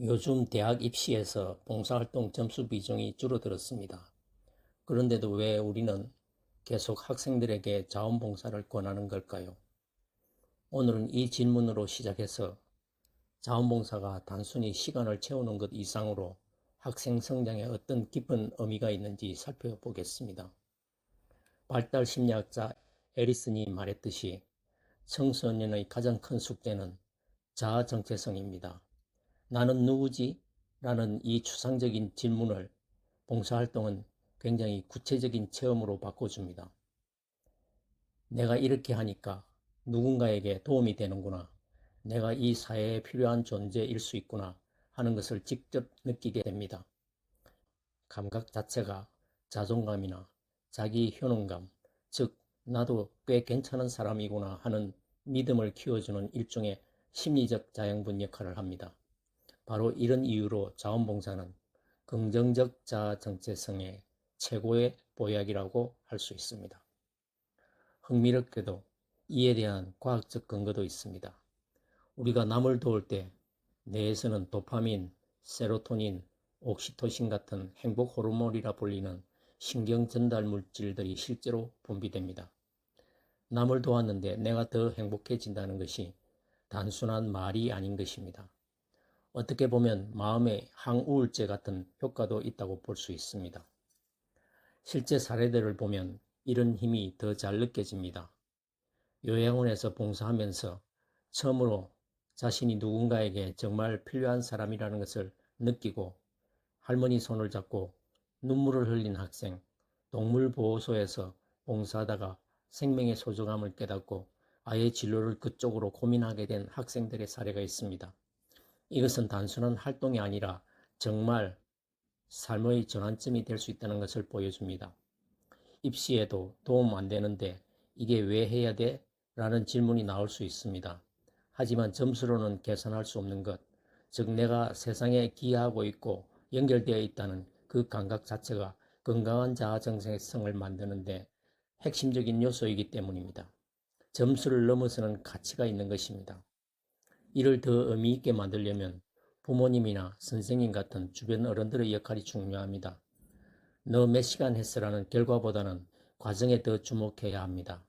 요즘 대학 입시에서 봉사활동 점수 비중이 줄어들었습니다. 그런데도 왜 우리는 계속 학생들에게 자원봉사를 권하는 걸까요? 오늘은 이 질문으로 시작해서 자원봉사가 단순히 시간을 채우는 것 이상으로 학생 성장에 어떤 깊은 의미가 있는지 살펴보겠습니다. 발달 심리학자 에리슨이 말했듯이 청소년의 가장 큰 숙제는 자아 정체성입니다. 나는 누구지? 라는 이 추상적인 질문을 봉사활동은 굉장히 구체적인 체험으로 바꿔줍니다. 내가 이렇게 하니까 누군가에게 도움이 되는구나. 내가 이 사회에 필요한 존재일 수 있구나 하는 것을 직접 느끼게 됩니다. 감각 자체가 자존감이나 자기 효능감, 즉, 나도 꽤 괜찮은 사람이구나 하는 믿음을 키워주는 일종의 심리적 자양분 역할을 합니다. 바로 이런 이유로 자원봉사는 긍정적 자아 정체성의 최고의 보약이라고 할 수 있습니다. 흥미롭게도 이에 대한 과학적 근거도 있습니다. 우리가 남을 도울 때 뇌에서는 도파민, 세로토닌, 옥시토신 같은 행복 호르몬이라 불리는 신경 전달 물질들이 실제로 분비됩니다. 남을 도왔는데 내가 더 행복해진다는 것이 단순한 말이 아닌 것입니다. 어떻게 보면 마음의 항우울제 같은 효과도 있다고 볼 수 있습니다. 실제 사례들을 보면 이런 힘이 더 잘 느껴집니다. 요양원에서 봉사하면서 처음으로 자신이 누군가에게 정말 필요한 사람이라는 것을 느끼고 할머니 손을 잡고 눈물을 흘린 학생, 동물보호소에서 봉사하다가 생명의 소중함을 깨닫고 아예 진로를 그쪽으로 고민하게 된 학생들의 사례가 있습니다. 이것은 단순한 활동이 아니라 정말 삶의 전환점이 될 수 있다는 것을 보여줍니다. 입시에도 도움 안 되는데 이게 왜 해야 돼? 라는 질문이 나올 수 있습니다. 하지만 점수로는 계산할 수 없는 것, 즉 내가 세상에 기여하고 있고 연결되어 있다는 그 감각 자체가 건강한 자아 정체성을 만드는데 핵심적인 요소이기 때문입니다. 점수를 넘어서는 가치가 있는 것입니다. 이를 더 의미 있게 만들려면 부모님이나 선생님 같은 주변 어른들의 역할이 중요합니다. 너 몇 시간 했어라는 결과보다는 과정에 더 주목해야 합니다.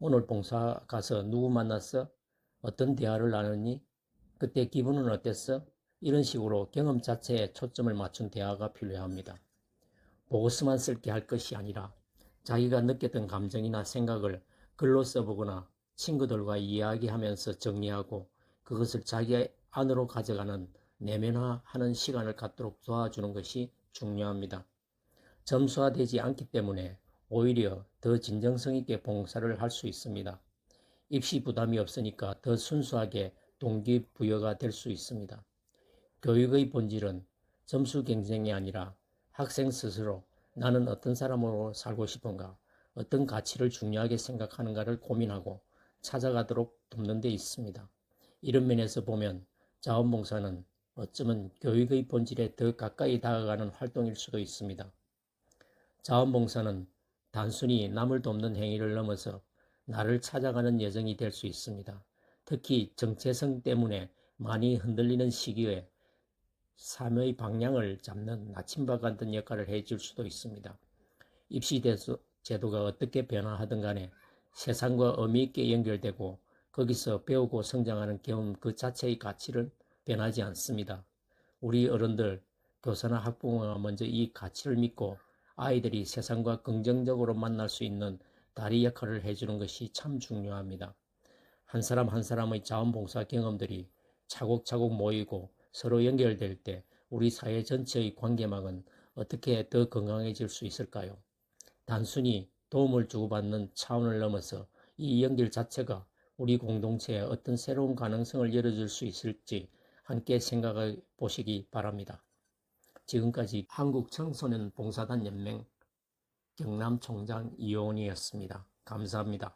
오늘 봉사 가서 누구 만났어? 어떤 대화를 나눴니? 그때 기분은 어땠어? 이런 식으로 경험 자체에 초점을 맞춘 대화가 필요합니다. 보고서만 쓸게 할 것이 아니라 자기가 느꼈던 감정이나 생각을 글로 써보거나 친구들과 이야기하면서 정리하고 그것을 자기 안으로 가져가는 내면화하는 시간을 갖도록 도와주는 것이 중요합니다. 점수화되지 않기 때문에 오히려 더 진정성 있게 봉사를 할 수 있습니다. 입시 부담이 없으니까 더 순수하게 동기부여가 될 수 있습니다. 교육의 본질은 점수 경쟁이 아니라 학생 스스로 나는 어떤 사람으로 살고 싶은가, 어떤 가치를 중요하게 생각하는가를 고민하고 찾아가도록 돕는 데 있습니다. 이런 면에서 보면 자원봉사는 어쩌면 교육의 본질에 더 가까이 다가가는 활동일 수도 있습니다. 자원봉사는 단순히 남을 돕는 행위를 넘어서 나를 찾아가는 여정이 될 수 있습니다. 특히 정체성 때문에 많이 흔들리는 시기에 삶의 방향을 잡는 나침반 같은 역할을 해줄 수도 있습니다. 입시 제도가 어떻게 변화하든 간에 세상과 의미 있게 연결되고 거기서 배우고 성장하는 경험 그 자체의 가치를 변하지 않습니다. 우리 어른들, 교사나 학부모가 먼저 이 가치를 믿고 아이들이 세상과 긍정적으로 만날 수 있는 다리 역할을 해주는 것이 참 중요합니다. 한 사람 한 사람의 자원봉사 경험들이 차곡차곡 모이고 서로 연결될 때 우리 사회 전체의 관계망은 어떻게 더 건강해질 수 있을까요? 단순히 도움을 주고받는 차원을 넘어서 이 연결 자체가 우리 공동체에 어떤 새로운 가능성을 열어줄 수 있을지 함께 생각해 보시기 바랍니다. 지금까지 한국청소년 봉사단 연맹 경남 총장 이호원이었습니다. 감사합니다.